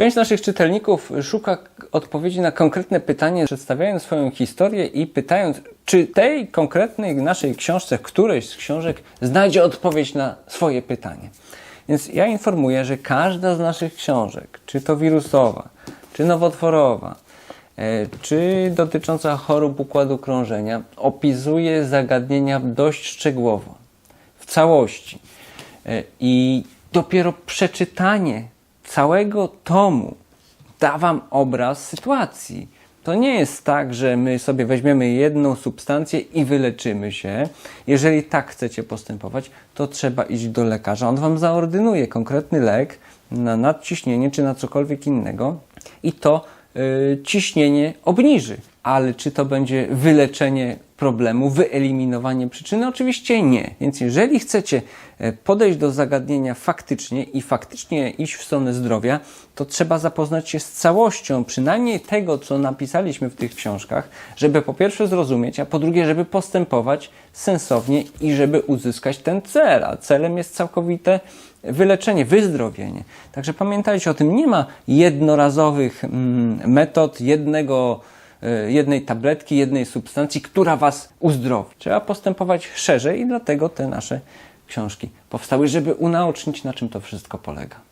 Część naszych czytelników szuka odpowiedzi na konkretne pytanie, przedstawiając swoją historię i pytając, czy tej konkretnej naszej książce, którejś z książek, znajdzie odpowiedź na swoje pytanie. Więc ja informuję, że każda z naszych książek, czy to wirusowa, czy nowotworowa, e, czy dotycząca chorób układu krążenia, opisuje zagadnienia dość szczegółowo, w całości. E, I dopiero przeczytanie całego tomu da Wam obraz sytuacji. To nie jest tak, że my sobie weźmiemy jedną substancję i wyleczymy się. Jeżeli tak chcecie postępować, to trzeba iść do lekarza. On Wam zaordynuje konkretny lek na nadciśnienie czy na cokolwiek innego i to y, ciśnienie obniży. Ale czy to będzie wyleczenie problemu, wyeliminowanie przyczyny? Oczywiście nie. Więc jeżeli chcecie e, podejść do zagadnienia faktycznie i faktycznie iść w stronę zdrowia, to trzeba zapoznać się z całością, przynajmniej tego, co napisaliśmy w tych książkach, żeby po pierwsze zrozumieć, a po drugie, żeby postępować sensownie i żeby uzyskać ten cel. A celem jest całkowite wyleczenie, wyzdrowienie. Także pamiętajcie o tym, nie ma jednorazowych mm, metod, jednego jednej tabletki, jednej substancji, która Was uzdrowi. Trzeba postępować szerzej i dlatego te nasze książki powstały, żeby unaocznić, na czym to wszystko polega.